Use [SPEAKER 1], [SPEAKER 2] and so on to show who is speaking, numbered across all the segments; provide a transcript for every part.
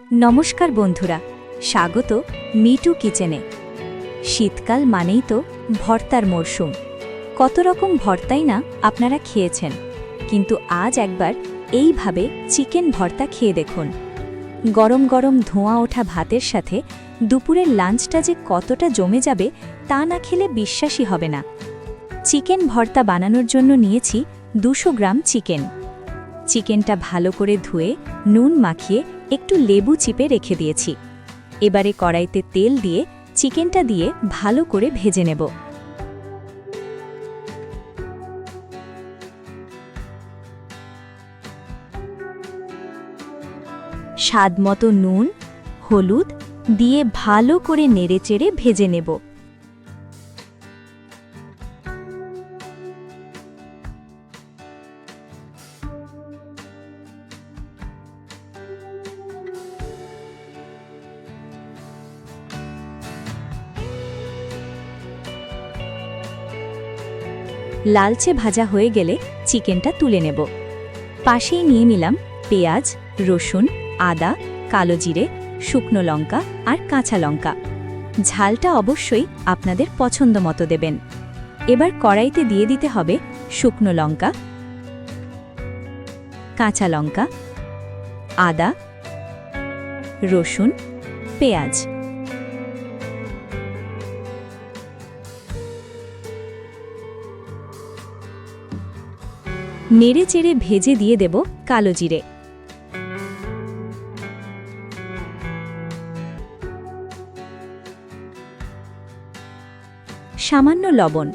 [SPEAKER 1] নমস্কার বন্ধুরা, স্বাগত মিটু কিচেনে। শীতকাল মানেই তো ভর্তার মরশুম। কত রকম ভর্তাই না আপনারা খেয়েছেন। কিন্তু আজ একবার এইভাবে চিকেন ভর্তা খেয়ে দেখুন। গরম গরম ধোঁয়া ওঠা ভাতের সাথে দুপুরের লাঞ্চটা যে কতটা জমে যাবে তা না খেলে বিশ্বাসই হবে না। চিকেন ভর্তা বানানোর জন্য নিয়েছি দুশো গ্রাম চিকেন। চিকেনটা ভালো করে ধুয়ে, নুন মাখিয়ে একটু লেবু চিপে রেখে দিয়েছি। এবারে কড়াইতে তেল দিয়ে চিকেনটা দিয়ে ভালো করে ভেজে নেব। স্বাদমতো নুন, হলুদ দিয়ে ভালো করে নেড়েচেড়ে ভেজে নেব। লালচে ভাজা হয়ে গেলে চিকেনটা তুলে নেব। পাশেই নিয়ে নিলাম পেঁয়াজ, রসুন, আদা, কালো জিরে, শুকনো লঙ্কা আর কাঁচা লঙ্কা। ঝালটা অবশ্যই আপনাদের পছন্দ মতো দেবেন। এবার কড়াইতে দিয়ে দিতে হবে শুকনো লঙ্কা, কাঁচা লঙ্কা, আদা, রসুন, পেঁয়াজ। নেড়ে চেড়ে ভেজে দিয়ে দেব কালো জিরে। সামান্য লবণ।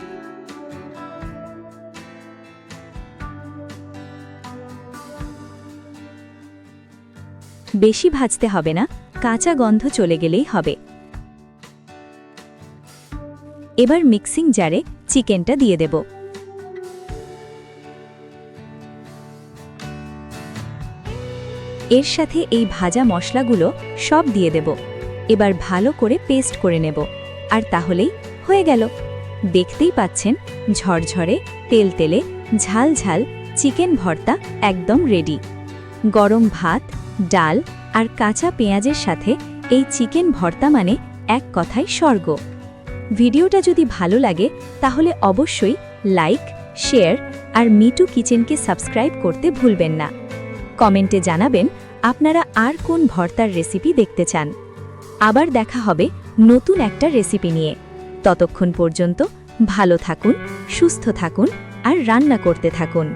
[SPEAKER 1] বেশি ভাজতে হবে না, কাঁচা গন্ধ চলে গেলেই হবে। এবার মিক্সিং জারে চিকেনটা দিয়ে দেব। এর সাথে এই ভাজা মশলাগুলো সব দিয়ে দেব। এবার ভালো করে পেস্ট করে নেব। আর তাহলেই হয়ে গেল। দেখতেই পাচ্ছেন, ঝরঝরে তেল তেলে ঝাল ঝাল চিকেন ভর্তা একদম রেডি গরম ভাত, ডাল আর কাঁচা পেঁয়াজের সাথে এই চিকেন ভর্তা মানে এক কথায় স্বর্গ। ভিডিওটা যদি ভালো লাগে, তাহলে অবশ্যই লাইক, শেয়ার আর মিটু কিচেনকে সাবস্ক্রাইব করতে ভুলবেন না। কমেন্টে জানাবেন আপনারা আর কোন ভর্তার রেসিপি দেখতে চান। আবার দেখা হবে নতুন একটা রেসিপি নিয়ে। ততক্ষণ পর্যন্ত ভালো থাকুন, সুস্থ থাকুন আর রান্না করতে থাকুন।